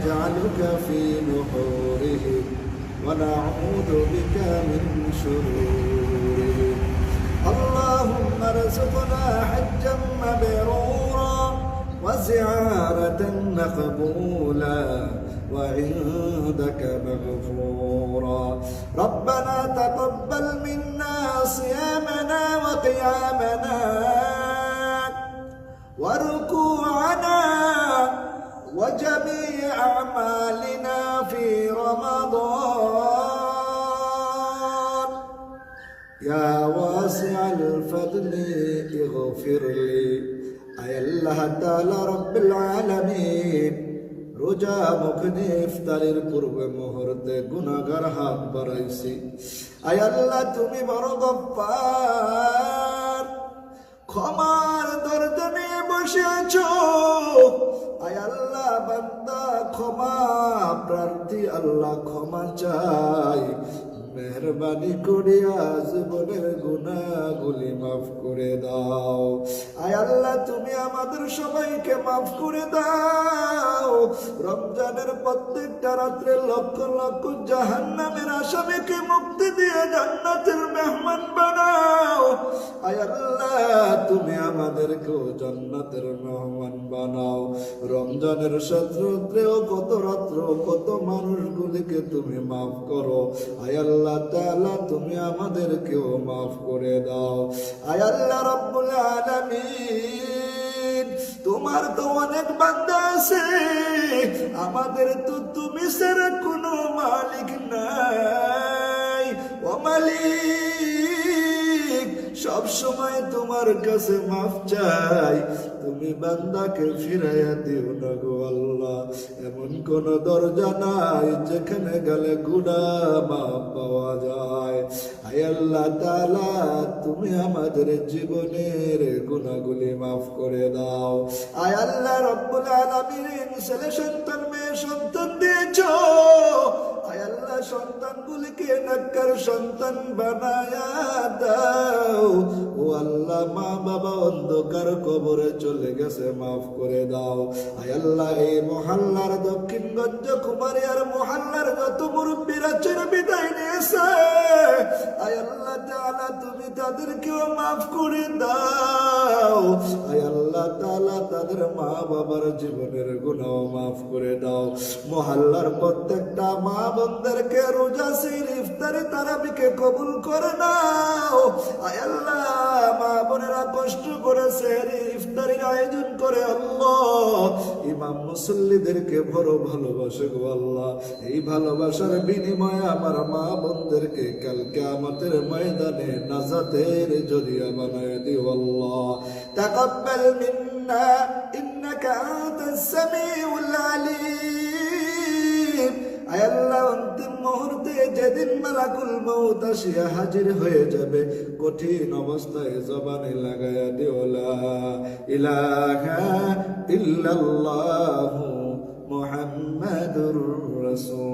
نجعلك في نحورهم ونعوذ بك من شرورهم. اللهم ارزقنا حجا مبرورا وزيارة مقبولا وعندك مغفورا. ربنا تقبل منا صيامنا وقيامنا وركوعنا وجميع أعمالنا في رمضان يا واسع الفضل اغفر لي أي الله تعالى رب العالمين রোজা মুখে ইফতারের পূর্বে মুহূর্তে গুনাগার হাত বাড়াইছি আয় আল্লাহ তুমি বড় গপ্পার আল্লাহ ক্ষমা চাই। মেহরবানি করিয়া জীবনের গুণাগুলি মাফ করে দাও। আয় আল্লাহ, তুমি আমাদের সবাইকে মাফ করে দাও। রমজানের প্রত্যেকটা রাত্রে লক্ষ লক্ষ জাহান্নামের আসামিকে মুক্তি দিয়ে জান্নাতের মেহমান আয় আল্লাহ, তুমি আমাদেরকেও জান্নাতের মেহমান বানাও। রমজানের শত্রুত্রেও কত রাত্র, কত মানুষগুলিকে তুমি মাফ করো। আয় আল্লাহ তাআলা, তুমি আমাদেরকেও মাফ করে দাও। আল্লাহ রব্বুল আলামিন, তোমার তো অনেক বান্দা আছে। আমাদের তো তুমি ছাড়া কোনো মালিক নাই। ও মালিক সব সময় তোমার কাছে মাফ চাই। তুমি বান্দাকে ফিরাইয়া দিও না গো আল্লাহ। এমন কোন দরজা নাই যেখানে গেলে গুণা মাফ পাওয়া যায়। আয় আল্লাহ তালা তুমি আমাদের জীবনের গুণাগুলি মাফ করে দাও। আয় আল্লাহ রব্বুল আলামিন ছেলে সন্তান মেয়ে সন্তান সন্তানগুলিকে নাক্কার সন্তান বানায়া দাও। ও আল্লাহ, মা বাবা অন্ধকার কবরে চলে গেছে, মাফ করে দাও। আয় আল্লাহ, এই মহল্লার দক্ষিণগঞ্জ কুমারী আর মহল্লার যত মুরব্বীরা চির বিদায় নিয়েছে। আয় আল্লাহ তাআলা তুমি তাদেরকেও মাফ করে দাও। তাআলা তাদের মা বাবার জীবনের গুণাও মাফ করে দাও। মহল্লার প্রত্যেকটা মা বোনদেরকে রোজা সির তারা তারাবিকে কবুল করে নাও। আয় আল্লাহ মা বোনেরা কষ্ট করে সেহরি ইফতারির আয়োজন করে আল্লাহ। ইমাম মুসল্লিদেরকে বড় ভালোবাসে গো আল্লাহ। এই ভালোবাসার বিনিময়ে আমার মা বোনদেরকে কালকে আমাদের ময়দানে নাজাতের জরিয়া বানায় দিও আল্লাহ। তাকাব্বাল মিন্না, ইন্নাকা আনতাস সামিউল আলিম। আয় আল্লাহ অন্তিম মুহূর্তে যেদিন মালাকুল মৌত আসিয়া হাজির হয়ে যাবে, কঠিন অবস্থায় জবানে লাগায়া দিওলা ইলাহা ইল্লাল্লাহু মুহাম্মাদুর রাসূলুল্লাহ